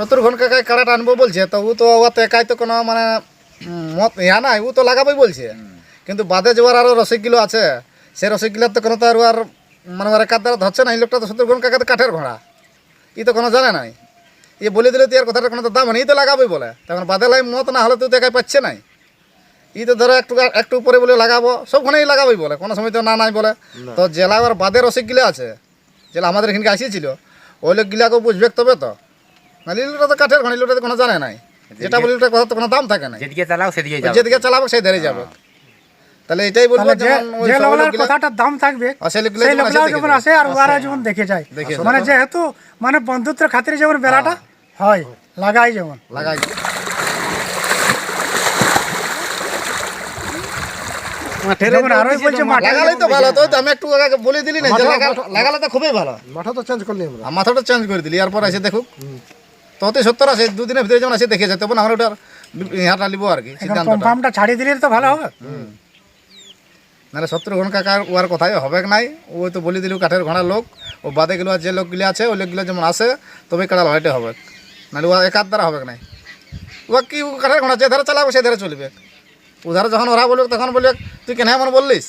শত্রুঘ্ন কাকাই কাড়াটা আনব বলছে তো ও তো ওতে একাই তো কোনো মানে মত ইয়া নাই ও তো লাগাবোই বলছে। কিন্তু বাদে যাওয়ার আরও রসিকগুলো আছে সে রসিকগুলোর তো কোনো তো আর আর মানে ওর একার দ্বারা ধরছে না এই লোকটা তো শত্রুঘ্ন কাকা তো কাঠের ঘোড়া। ই তো কোনো জানে নাই। ই বলে দিলে তুই আর কথাটা কোনো তো দাম নেই ই তো লাগাবোই বলে। তখন বাদে লাই মত না হলে তুই তো একাই পাচ্ছে নাই। ই তো ধরো একটু একটু উপরে বলে লাগাবো সবখানেই লাগাবোই বলে কোনো সময় তো না নাই বলে। তো জেলা আবার বাদে রসিকগুলো আছে জেলা আমাদের এখানকে আসিয়েছিল ওই লোকগুলাকে বুঝবে তবে তো। না লিলুটা তো কাঠের ঘড়ি লিলুটা তো কোনো জানে নাই। যেটা বলি কথা তো কোনো দাম থাকে না যেদিকে চালাও সেদিকে যাও যেদিকে চালাবো সেই ধরে যাবে। তাহলে এটাই বলব যে যে কথাটার দাম থাকবে সেই যখন। আসে আর ওরা যেমন দেখে যায়। মানে যেহেতু মানে বন্ধুত্বের খাতিরে যেমন বেড়াটা হয় লাগাই যেমন। লাগাই যেমন। বলছে মাঠে। লাগালেই তো ভালো তো আমি একটু আগে বলে দিলি না যে লাগা- লাগালে তো খুবই ভালো। মাথা তো চেঞ্জ করলি মাথাটা চেঞ্জ করে দিলি এরপর এসে দেখুক। তো অতি সত্তর আছে দুদিনের ভিতরে যেমন আসে দেখে যায় তখন আমরা ওটার ইহাটা নিবো আর কি সিদ্ধান্তটা। ছাড়িয়ে দিলে তো ভালো হবে। নাহলে সত্তর ঘন কাকার ওয়ার কথাই হবে নাই? ও তো বলে দিল কাঠের ঘোড়ার লোক ও বাদে গেলো আর যে লোকগুলি আছে ওই লোকগুলো যেমন আসে তবে কাড়া লড়াইটা হবে। নাহলে ও একার দ্বারা হবে নাই? ও কি ও কাঠের ঘোড়া যে ধারে চালাবে সে ধারে চলবে। উধারে যখন ওরা বলবে তখন বলবে তুই কেন এমন বললিস?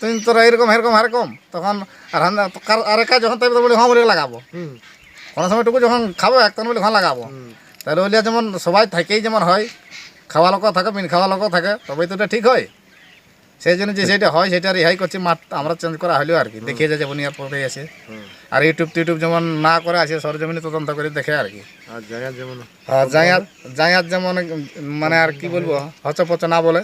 তুই তোরা এরকম এরকম এরকম। তখন আর আর একা যখন তাই বলি হ্যাঁ বলে লাগাবো। কোনো সময়টুকু যখন খাব এক তখন বলে হ্যাঁ লাগাবো। তাহলে ওইলিয়া যেমন সবাই থাকেই যেমন হয় খাওয়া লোক থাকে মিন খাওয়া লোক থাকে তবেই তো ওটা ঠিক হয়। সেই জন্য যে সেটা হয় সেটা রেহাই করছি মাঠ আমরা চেঞ্জ করা হলেও আর কি দেখিয়ে যায় যেমন ইয়ার পরে আছে। আর ইউটিউব টিউটিউব যেমন না করে আছে সরজমিনে তদন্ত করে দেখে আর কি। জায়াত যেমন মানে আর কি বলব হচপচ না বলে।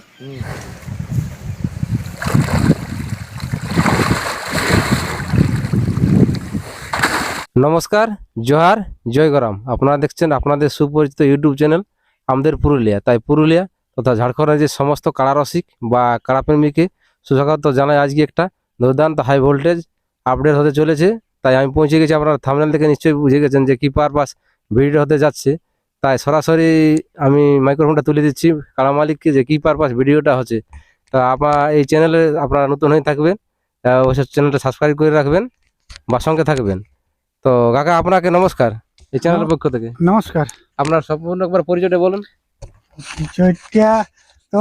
নমস্কার, জোহার জয়গরাম আপনারা দেখছেন আপনাদের সুপরিচিত ইউটিউব চ্যানেল আমাদের পুরুলিয়া। তাই পুরুলিয়া তথা ঝাড়খণ্ড রাজ্যের সমস্ত কারারসিক বা কারাপ্রেমীকে সুস্বাগত জানায় আজকে একটা দুর্দান্ত হাই ভোল্টেজ আপডেট হতে চলেছে। তাই আমি পৌঁছে গেছি, আপনারা থামনেল থেকে নিশ্চয়ই বুঝে গেছেন যে কী পারপাস ভিডিও হতে যাচ্ছে। তাই সরাসরি আমি মাইক্রোফোনটা তুলে দিচ্ছি কারা মালিককে যে কী পারপাস ভিডিওটা হচ্ছে। তা আপনার এই চ্যানেলে আপনারা নতুন হয়ে থাকবেন। অবশ্যই চ্যানেলটা সাবস্ক্রাইব করে রাখবেন বা সঙ্গে থাকবেন। তো কাকা আপনাকে নমস্কার এই চ্যানেলের পক্ষ থেকে। নমস্কার। আপনার সম্পূর্ণ একবার পরিচয়টা বলুন। বিষয়টা তো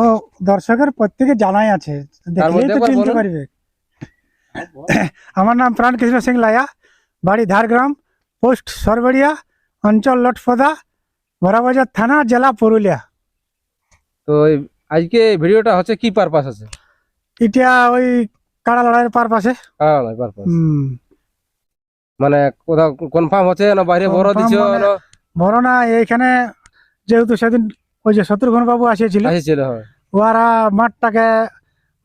দর্শকের প্রত্যেকে জানাই আছে। দেখলেই তো চিনতে পারবে। আমার নাম প্রাণ কৃষ্ণ সিং লায়া বাড়ি ধারগ্রাম পোস্ট সরবড়িয়া অঞ্চল লটফদা বড়াবাজার থানা জেলা পুরুলিয়া। তো আজকে ভিডিওটা হচ্ছে কি পারপাস আছে? এটা ওই কাড়া লড়াইয়ের পারপাসে পারপাস হুম। মানে কোথাও কনফার্ম হচ্ছে না বাইরে বড় দিছো মানে- না? বড় না এইখানে যেহেতু সেদিন ওই যে শত্রুঘ্ন বাবু আসিয়েছিল আসছিল ওরা মাঠটাকে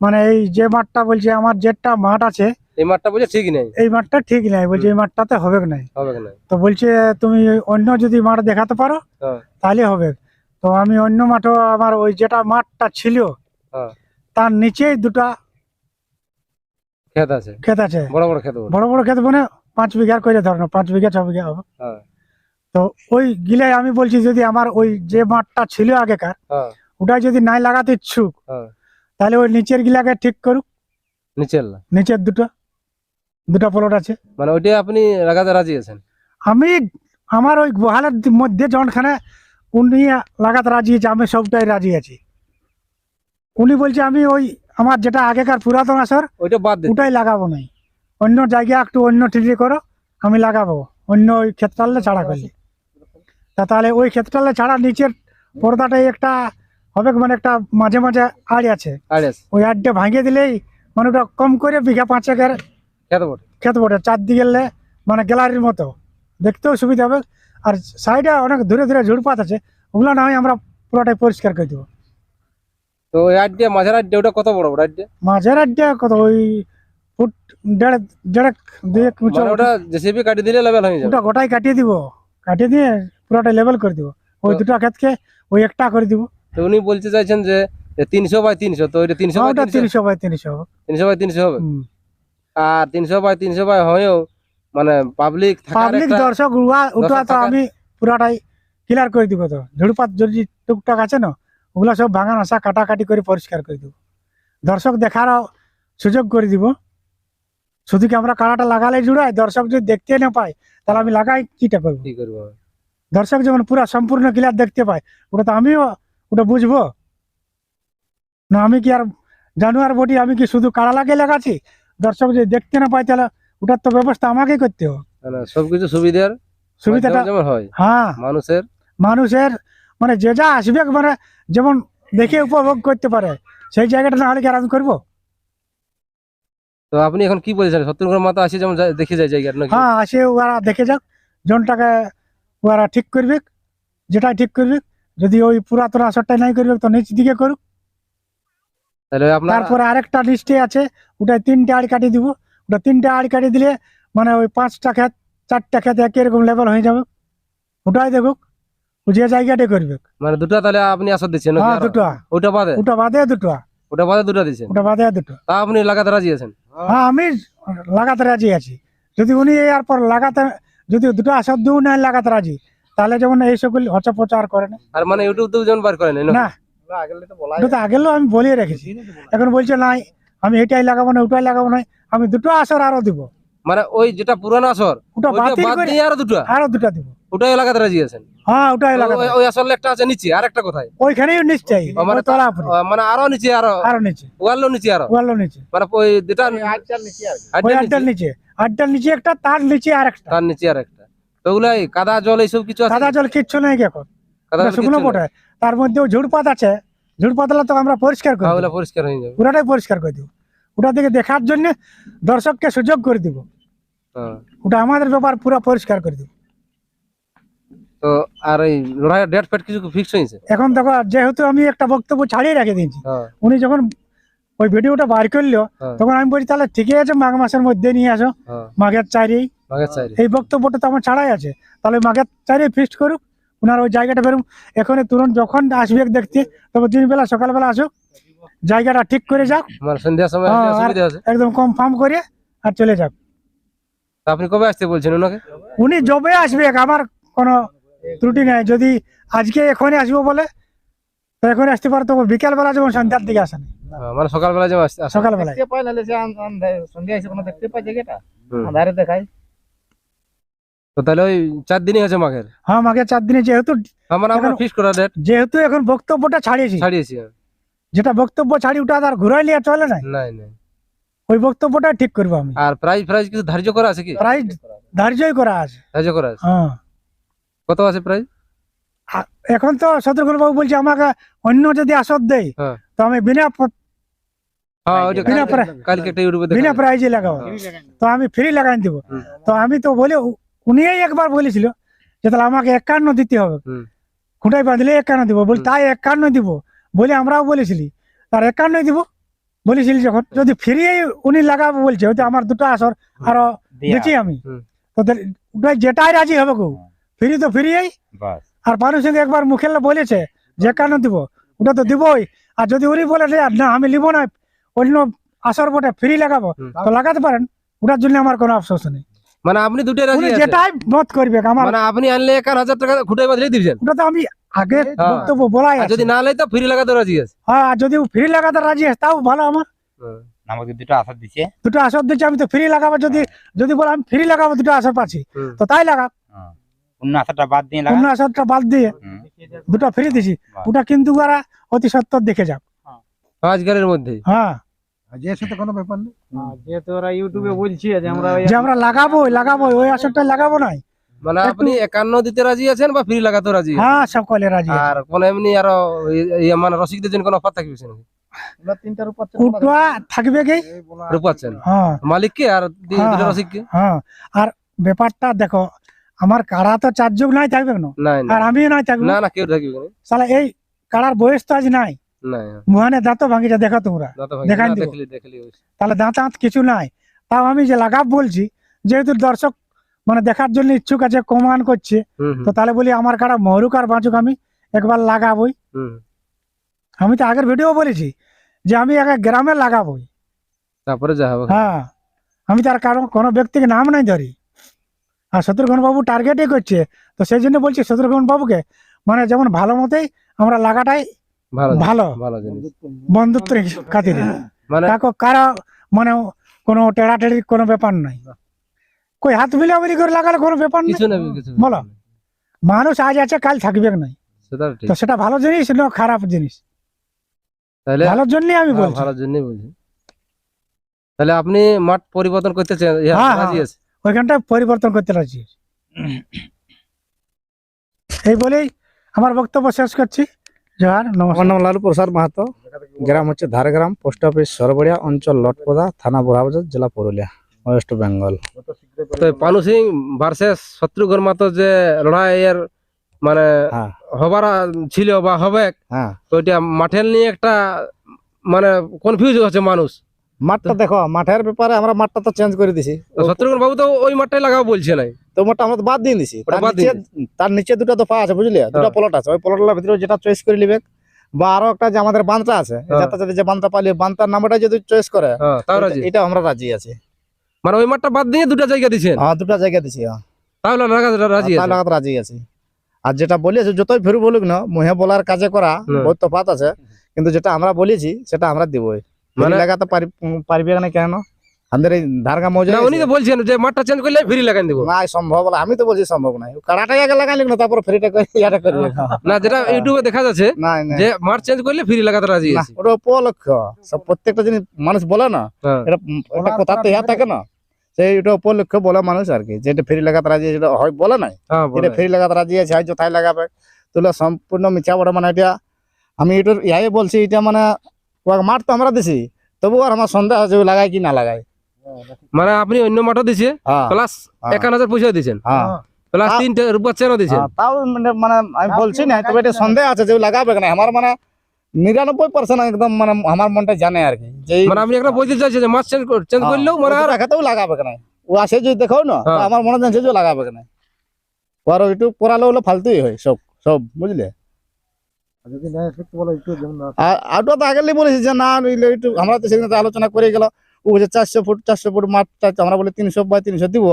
মানে এই যে মাঠটা বলছে আমার যেটা মাঠ আছে এই মাঠটা বুঝে ঠিক নেই। এই মাঠটা ঠিক নাই বলছে এই মাঠটাতে হবে নাই? হবে না তো বলছে তুমি অন্য যদি মাঠ দেখাতে পারো হ্যাঁ। তাহলে হবে। তো আমি অন্য মাঠও আমার ওই যেটা মাঠটা ছিল হ্যাঁ। তার নিচেই দুটা ক্ষেত আছে। ক্ষেত আছে। বড় বড় ক্ষেত বড় বড় বড় ক্ষেত মানে পাঁচ বিঘার করে ধরো পাঁচ বিঘা ছ বিঘা হবে। হ্যাঁ। তো ওই গিলাই আমি বলছি যদি আমার ওই যে মাঠটা ছিল আগেকার হ্যাঁ। ওটা যদি নাই লাগাতে ইচ্ছুক হ্যাঁ। তাহলে ওই নিচের গিলাকে ঠিক করুক। নিচের নিচের দুটো দুটো প্লট আছে। মানে ওইটা আপনি লাগাতে রাজি আছেন? আমি আমার ওই গোহালের মধ্যে যখনখানে উনি লাগাতে রাজি আছে আমি সবটাই রাজি আছি। উনি বলছে আমি ওই আমার যেটা আগেকার পুরাতন আসর ওইটা বাদ ওটাই লাগাবো নাই। অন্য জায়গায় একটু অন্য ঠিকই করো আমি লাগাবো। অন্য ওই ক্ষেতটালে ছাড়া করলে। তা তাহলে ওই ক্ষেতটালে ছাড়া নিচের পর্দাটাই একটা হবে মানে একটা মাঝে মাঝে আড় আছে। ওই আড়টা ভাঙিয়ে দিলেই মানে ওটা কম করে বিঘা পাঁচেকের ক্ষেত বটে। চারদিকে মানে গ্যালারির মতো। দেখতেও সুবিধা হবে। আর সাইডে অনেক ধীরে ধীরে ঝুড়পাত আছে ওগুলো না হয় আমরা পুরোটাই পরিষ্কার করে দেবো। তো ওই আইডিয়া মাঝের আইডিয়া ওটা কত বড় বড় মাঝের আড্ডা কত? ওই ফুট দেড় দেড় দুই এক উঁচু মানে ওটা জেসিবি কাটি দিলে লেভেল হয়ে যাবে। ওটা গোটাই কাটিয়ে দিব। কাটিয়ে দিয়ে পুরোটাই লেভেল করে দিব। ওই দুটো ক্ষেতকে ওই একটা করে দিব। তো উনি বলতে চাইছেন যে তিনশো বাই তিনশো তো ওইটা তিনশো বাই ওটা তিনশো। বাই তিনশো তিনশো বাই তিনশো হবে? আর তিনশো বাই তিনশো বাই হয়েও মানে পাবলিক পাবলিক দর্শক উড়া উঠা তো আমি পুরাটাই ক্লিয়ার করে দিব তো। ঝুড়পাত যদি টুকটাক আছে না ওগুলা সব ভাঙা আসা কাটাকাটি করে পরিষ্কার করে দিব। দর্শক দেখারও সুযোগ করে দিব। শুধু কি আমরা কাড়াটা লাগালে জুড়াই দর্শক যদি দেখতে না পায় তাহলে আমি লাগাই কিটা করব? কি করব? দর্শক যেমন পুরা সম্পূর্ণ ক্লিয়ার দেখতে পায় ওটা তো আমিও ওটা বুঝব। না আমি কি আর জানুয়ার বটি আমি কি শুধু কাড়া লাগিয়ে লাগাচ্ছি? দর্শক যদি দেখতে না পায় তাহলে ওটার তো ব্যবস্থা আমাকেই করতে হবে। সবকিছু সুবিধার সুবিধাটা হয় হ্যাঁ। মানুষের। মানুষের মানে যে যা আসবে মানে যেমন দেখে উপভোগ করতে পারে সেই জায়গাটা না হলে কি আর আমি করব? তো আপনি এখন কি বলছেন? সত্তর মাথা আসে যেমন দেখে যায় জায়গা নাকি? হ্যাঁ আসে ওরা দেখে যাক জনটাকে ওরা ঠিক করবে যেটা ঠিক করবে যদি ওই পুরাতন আসরটাই নাই করবে তো নিচ দিকে করুক। তাহলে আপনার তারপরে আরেকটা লিস্টে আছে ওটায় তিনটে আড় কাটি দিব। ওটা তিনটে আড় কাটি দিলে মানে ওই পাঁচটা ক্ষেত চারটা ক্ষেত একই এরকম লেভেল হয়ে যাবে। ওটাই দেখুক যে জায়গাটাই করবে মানে দুটো তাহলে আপনি আসর দিচ্ছেন হ্যাঁ দুটো। ওটা বাদে? ওটা বাদে দুটো। ওটা বাদে দুটো দিচ্ছেন ওটা বাদে দুটো। তা আপনি লাগাতে রাজি আছেন? হ্যাঁ আমি লাগাতে রাজি আছি। যদি উনি লাগাতে যদি দুটো আসর দিও না লাগাতে রাজি তাহলে যেমন এই সকল হচা প্রচার করে না। আর মানে ইউটিউব তো যেমন বার করেন না আমি বলিয়ে রেখেছি। এখন বলছে নাই আমি এটাই লাগাবো না ওটাই লাগাবো না আমি দুটো আসর আরও দিব। মানে ওই যেটা পুরানো আসর ওটা বাদ দিয়ে আরও দুটো? আরও দুটো দিব। ওটাই লাগাতে রাজি আছেন? হ্যাঁ ওটাই লাগাবো ওই- আসলে একটা আছে নিচে আর একটা কোথায়? ওইখানেই নিশ্চয়ই মানে তলা মানে আরও নিচে আরও? আরও নিচে। ওয়ালের নিচে আরও? ওয়ালো নিচে। মানে ওই যেটা ওই আড্ডার আড্ডার নিচে, নিচে। আড্ডার নিচে একটা তার নিচে আর একটা তার নিচে আর একটা তো ওগুলাই কাদা জল এইসব কিছু আছে? সাদা জল কিচ্ছু নেই এখন? কাদা শুকনো। পটে। তার মধ্যে ঝুড়পাত আছে। ঝুড়পাতলা তো আমরা পরিষ্কার করি ওগুলা পরিষ্কার হয়ে যাবে। পুরাটাই পরিষ্কার করে দিব। ওটা থেকে দেখার জন্য দর্শককে সুযোগ করে দিব। হ্যাঁ। ওটা আমাদের ব্যাপার পুরো পরিষ্কার করে দিব। তো আর এই লড়াইয়ের ডেট ফেট কিছু ফিক্স হয়েছে? এখন দেখো যেহেতু আমি একটা বক্তব্য ছাড়িয়ে রেখে দিয়েছি হ্যাঁ। উনি যখন ওই ভিডিওটা বার করল হ্যাঁ। তখন আমি বলছি তাহলে ঠিকই আছে মাঘ মাসের মধ্যে নিয়ে আসো হ্যাঁ। মাঘের চাইলে এই বক্তব্যটা তো আমার ছাড়াই আছে। তাহলে মাঘের চারে ফিস্ট করুক ওনার ওই জায়গাটা বেরুন এখন তুরন্ত যখন আসবে দেখতে তবে দিন বেলা সকালবেলা আসুক। জায়গাটা ঠিক করে যাক। মানে একদম কনফার্ম করে আর চলে যাক। আপনি কবে আসতে বলছেন ওনাকে? উনি যবে আসবে আমার কোনো ত্রুটি নেই। যদি আজকে এখনই আসব বলে তো এখন আসতে পারে তো বিকালবেলা যেমন সন্ধ্যার দিকে আসেন মানে সকালবেলা যেমন আসতে আসে। সকালবেলায়। দেখতে পাই নাহলে সে আন- আন- সন্ধ্যা এসে কোনো দেখতে পাই জায়গাটা। আধারে দেখাই। তো তাহলে ওই চার দিনই হচ্ছে মাঘের? হ্যাঁ মাঘের চার দিনে যেহেতু হ্যাঁ, মানে আমরা এখন- ফিক্স করা ডেট যেহেতু এখন বক্তব্যটা ছাড়িয়েছি। ছাড়িয়েছি হ্যাঁ। যেটা বক্তব্য ছাড়ি ওটা আর ঘুরাই লিয়া চলে না ওই বক্তব্যটা ঠিক করব আমি। আর প্রাইজ প্রাইজ কিছু ধার্য করা আছে কি? প্রায় ধার্যই করা আছে। ধার্য করা আছে? হ্যাঁ। কত আছে আ- এখন তো শত্রুঘ্ন বাবু বলছে আমাকে অন্য যদি আসর দেয় হ্যাঁ। তো আমি বিনা প্রায়-। প্রাইজে লাগাবো। তো আমি ফ্রি লাগাই দিব। তো আমি তো বলে উ- একবার বলেছিল যে তাহলে আমাকে একান্ন দিতে হবে। খুঁটাই বাঁধলে একান্ন দিব। বলি তাই একান্ন দিব? বলে আমরাও বলেছিলি তার একান্ন দিব। বলেছিলি যখন যদি ফ্রি উনি লাগাবো বলছে হয়তো আমার দুটো আসর আরও দিচ্ছি আমি। তো যেটাই রাজি হবে গো। ফ্রি তো ফ্রি আর মানুষ সঙ্গে একবার মুখে বলেছে যে কেন দিব ওটা তো দিবই। আর যদি উনি বলে না আমি নিব না অন্য আসর বটে ফ্রি লাগাবো তো লাগাতে পারেন ওটার জন্য আমার কোনো আফসোস নেই। মানে আপনি আছেন? যেটাই মত করবে আমার মানে আপনি আনলে একান্ন হাজার টাকা খুঁটাই বাঁধলে দিবেন। ওটা তো আমি আগে হ্যাঁ। বক্তব্য বলাই আছে যদি না লাই তো ফ্রি লাগাতে রাজি আছে। হ্যাঁ আর যদি ফ্রি লাগাতে রাজি আছে তাও ভালো আমার। আমাকে দুটো আশা দিছে। দুটো আসর দিচ্ছে আমি তো ফ্রি লাগাবো যদি যদি বলে আমি ফ্রি লাগাবো দুটো আসর পাচ্ছি। তো তাই লাগা হ্যাঁ। অন্য আশাটা বাদ দিয়ে অন্য আসরটা বাদ দিয়ে দুটো ফ্রি দিছি। ওটা কিন্তু ওরা অতি সত্তর দেখে যাক। আজকালের মধ্যেই হ্যাঁ। যে সাথে কোনো ব্যাপার নেই। যেহেতু ওরা ইউটিউবে বলছে যে আমরা যে আমরা লাগাবো লাগাবো ওই আসরটা লাগাবো নাই। মানে আপনি একান্ন দিতে রাজি আছেন বা ফ্রি লাগাতে রাজি? হ্যাঁ সকলে রাজি আর কোন এমনি আরও মানে রসিকদের জন্য কোনো অফার থাকবে নাকি? ওগুলা তিনটার উপর উটুয়া থাকবে কি? হ্যাঁ। মালিক কে? আর দি- হ্যাঁ, দুটো হ্যাঁ। রসিক কে? হ্যাঁ। আর ব্যাপারটা দেখো আমার কাড়া তো চার যুগ নাই থাকবে না আর আমিও নাই থাকব? না না কেউ থাকবে তাহলে এই কাড়ার বয়স তো আজ নাই। নাই মুহানে দাঁতও ভাঙিটা দেখো তোমরা। দাঁত ভাঙে। দেখাই। তাহলে দাঁত দাঁত কিছু নাই। তাও আমি যে লাগাব বলছি যেহেতু দর্শক মানে দেখার জন্য ইচ্ছুক আছে কমান করছে তো তাহলে বলি আমার কাড়া মহরুক আর বাঁচুক আমি একবার লাগাবই। আমি তো আগের ভিডিও বলেছি যে আমি আগে গ্রামে লাগাবই। তারপরে যা হবে। হ্যাঁ। আমি তার কারণ কোনো ব্যক্তিকে নাম নাই ধরি। আর শত্রুঘ্ন বাবু টার্গেটই করছে। তো সেই জন্য বলছি শত্রুঘ্ন বাবুকে মানে যেমন ভালো মতোই আমরা লাগাটাই ভালো বন্ধুত্বের খাতিরে কাকো কারা মানে কোনো টেড়াটেড়ির কোনো ব্যাপার নাই কই হাত মিলামিলি করে লাগালে কোনো ব্যাপার নেই বলো। মানুষ আজ আছে কাল থাকবে নাই সেটা তো সেটা ভালো জিনিস না খারাপ জিনিস? তাহলে ভালোর জন্যই আমি হ্যাঁ, বলছি। ভালোর জন্যই বলছি। তাহলে আপনি মাঠ পরিবর্তন করতে চান হ্যাঁ, ওইখানটা পরিবর্তন করতে রাজি। এই বলেই আমার বক্তব্য শেষ করছি। জোহার নমস্কার। নাম লালু প্রসাদ মাহাতো। গ্রাম হচ্ছে ধারগ্রাম পোস্ট অফিস সরবড়িয়া অঞ্চল লটপদা থানা বোরাবাজার জেলা পুরুলিয়া ওয়েস্ট বেঙ্গল। তো পানু সিং ভার্সেস শত্রুঘ্ন মাতো যে লড়াইয়ের মানে হ্যাঁ। হবার ছিল বা হবে হ্যাঁ। তো ওইটা মাঠের নিয়ে একটা মানে কনফিউজ হচ্ছে মানুষ। মাঠটা দেখো মাঠের ব্যাপারে আমরা মাঠটা তো চেঞ্জ করে দিছি। শত্রুঘ্ন বাবু তো ওই মাঠটাই লাগাবো বলছে নাই? তো মাঠটা আমরা বাদ দিয়ে দিছি। তার নিচে দুটো দফা আছে বুঝলি? দুটো হ্যাঁ। প্লট আছে। ওই প্লটের ভিতরে যেটা চয়েস করে নিবে বা আরও একটা যে আমাদের বাঁধটা আছে হ্যাঁ। যাতে যাতে যে বাঁধটা পালি বাঁধটার নামটা যদি চয়েস করে হ্যাঁ এটা আমরা রাজি আছি। মানে ওই মাঠটা বাদ দিয়ে দুটা জায়গা দিচ্ছেন হ্যাঁ দুটো জায়গা দিছি তাহলে রাজি আছে। লাগাতে রাজি আছি। আর যেটা বলেছে যতই ফেরু বলুক না মুহে বলার কাজে করা। বহুত তফাৎ আছে কিন্তু যেটা আমরা বলেছি সেটা আমরা দিবই। মানে লাগাতে পারবে না কেন? আমাদের এই ধারগা মৌজা না উনি তো বলছেন যে মাঠটা চেঞ্জ করলে ফ্রি লাগাই দিব। না সম্ভব না। আমি তো বলছি সম্ভব নাই। কাড়াটাই আগে লাগাইলি না তারপর ফ্রিটা করে ইয়াটা করবে না যেটা ইউটিউবে দেখা যাচ্ছে না না যে মাঠ চেঞ্জ করলে ফ্রি লাগাতে রাজি না, আছে। ওটা উপলক্ষ। সব প্রত্যেকটা জিনিস মানুষ বলে না। হ্যাঁ। এটা একটা কথা তো ইয়া থাকে না। সেই এটা উপলক্ষ বলে মানুষ আর কি। যেটা ফ্রি লাগাতে রাজি আছে, যেটা হয় বলে নাই। হ্যাঁ এটা ফ্রি লাগাতে রাজি আছে হয় কোথায় লাগাবে। তুলে সম্পূর্ণ মিছা বড় মানে এটা আমি এটার ইয়াই বলছি এটা মানে ওকে মাঠ তো আমরা দিছি তবু আর আমার সন্দেহ আছে ও লাগায় কি না লাগায়। মানে আপনি অন্য মাঠও দিছে হ্যাঁ। প্লাস হ্যাঁ। একান্ন হাজার পয়সা দিচ্ছেন হ্যাঁ। প্লাস তিনটে দিচ্ছেন হ্যাঁ, তাও মানে মানে আমি বলছি না তবে এটা সন্দেহ আছে যে লাগাবে না আমার মানে নিরানব্বই পার্সেন্ট একদম মানে আমার মনটা জানে আর কি যে মানে আপনি একটা বলতে চাইছেন যে মাছ চেঞ্জ চেঞ্জ করলেও মানে আর রাখাতেও লাগাবে কেন? ও আসে যদি দেখো না। আমার মনে জানছে যে লাগাবে কেন? আর ওইটু পড়ালে হলো ফালতুই হয় সব সব বুঝলে? যদি না সত্যি বলো একটু যেমন আর আউটটা তো আগেই বলেছি যে না একটু আমরা তো সেদিন আলোচনা করে গেল ও বলছে চারশো ফুট চারশো ফুট মাঠটা আমরা বলে তিনশো বাই তিনশো দিব।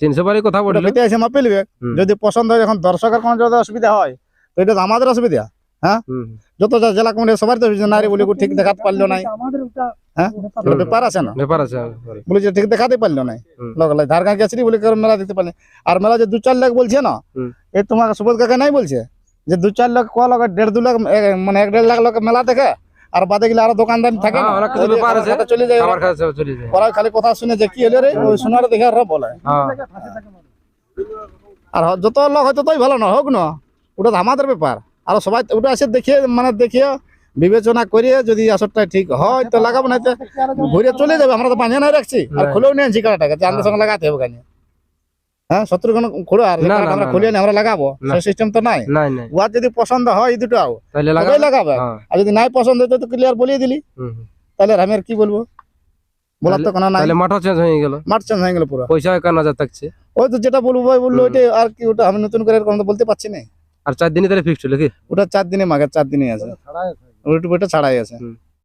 তিনশো বারই কথা ওটা এসে মাপে নিবে যদি পছন্দ হয় এখন দর্শকের কোনো যদি অসুবিধা হয় তো এটা আমাদের অসুবিধা হুম। যত যা জেলা কমিটি সবার তো নারী বলে ঠিক দেখাতে পারল নাই। আমাদের হ্যাঁ ব্যাপার আছে না? ব্যাপার আছে বলে যে ঠিক দেখাতে পারল নাই। ধার গাঁ গেছিলি বলে মেলা দিতে পারলি। আর মেলা যে দু চার লাখ বলছে না। এই তোমাকে সুবোধ কাকা নাই বলছে? যে দু চার লাখ ক লাখ দেড় দু লাখ মানে এক দেড় লাখ লোক মেলা দেখে আর বাদে গেলে আরও দোকানদার থাকে। না হ্যাঁ, চলে যায়। ওরা খালি কথা শুনে যে কি হলো রে ওই শোনার দেখে আর বলে। হ্যাঁ। আর যত লোক হয় ততই ভালো না হোক না। ওটা তো আমাদের ব্যাপার। আর সবাই ওটা এসে দেখিয়ে মানে দেখিয়ে বিবেচনা করিয়ে যদি আসরটা ঠিক হয় তো লাগাবো না ঘুরে চলে যাবে। আমরা তো বানিয়ে নাই রাখছি। আর খুলেও নিয়ে আনছি কাটাটাকে যে সঙ্গে লাগাতে হবে কেন? হ্যাঁ আর আমরা আমরা লাগাবো। সিস্টেম তো নাই। নাই নাই। ওয়ার যদি পছন্দ হয় এই দুটো তাহলে লাগাবে। হ্যাঁ। আর যদি নাই পছন্দ হতো তো ক্লিয়ার বলিয়ে দিলি। হুম, হুম। তাহলে আমি আর কি বলব? বলার তো কোনো নাই। তাহলে মাঠও চেঞ্জ হয়ে গেল। মাঠ চেঞ্জ হয়ে গেল পুরো। পয়সা একান্ন হাজার থাকছে। ওই তো যেটা বলব ভাই বলল হুম। ওইটাই আর কি ওটা আমি নতুন করে কোনো তো বলতে পারছি না। আর চার দিনে তাহলে ফিক্সড হলো কি? ওটা চার দিনে মাঘের চার দিনে আছে। ছাড়াই ওইটা ওইটা ছাড়াই আছে। হুম।